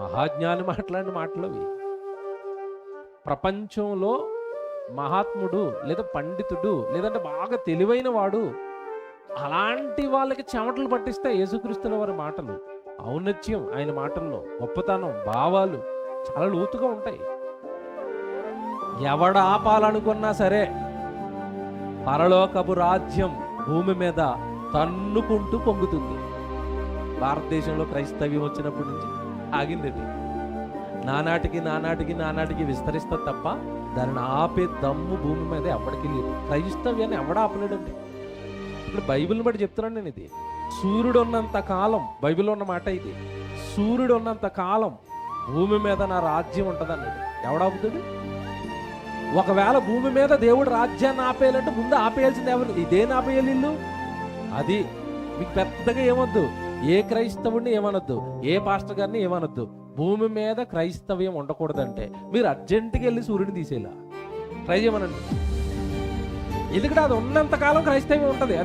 మహాజ్ఞాని మాట్లాడిన మాటలు అవి. ప్రపంచంలో మహాత్ముడు లేదా పండితుడు లేదంటే బాగా తెలివైన వాడు అలాంటి వాళ్ళకి చెమటలు పట్టిస్తే యేసుక్రీస్తుల వారి మాటలు ఔన్నత్యం ఆయన మాటల్లో గొప్పతనం భావాలు చాలా లోతుగా ఉంటాయి. ఎవడ ఆపాలనుకున్నా సరే పరలోకపు రాజ్యం భూమి మీద తన్నుకుంటూ పొంగుతుంది. భారతదేశంలో క్రైస్తవ్యం వచ్చినప్పటి నుంచి. ఆగిందండి. నానాటికి నానాటికి నానాటికి విస్తరిస్తా తప్ప దానిని ఆపే దమ్ము భూమి మీద ఎప్పటికీ లేదు. క్రైస్తవ్యాన్ని ఎవడ ఆపలేడండి? ఇప్పుడు బైబిల్ని బట్టి చెప్తున్నాను నేను ఇది. సూర్యుడు ఉన్నంత కాలం బైబిల్లో ఉన్న మాట ఇది. సూర్యుడు ఉన్నంత కాలం భూమి మీద నా రాజ్యం ఉంటుంది అన్నాడు ఎవడాపుతాడు ఒకవేళ భూమి మీద దేవుడు రాజ్యాన్ని ఆపేయాలంటే ముందు ఆపేయాల్సింది ఎవరు? ఇదేం ఆపేయాలి ఇల్లు అది మీకు పెద్దగా ఏమొద్దు. ఏ క్రైస్తవుడిని ఏమనొద్దు? ఏ పాస్టర్ గారిని ఏమనొద్దు? భూమి మీద క్రైస్తవ్యం ఉండకూడదంటే మీరు అర్జెంటుగా వెళ్ళి సూర్యుని తీసేలా ట్రై చేయమనండి. ఎందుకంటే అది ఉన్నంత కాలం క్రైస్తవ్యం ఉంటుంది. అందుకని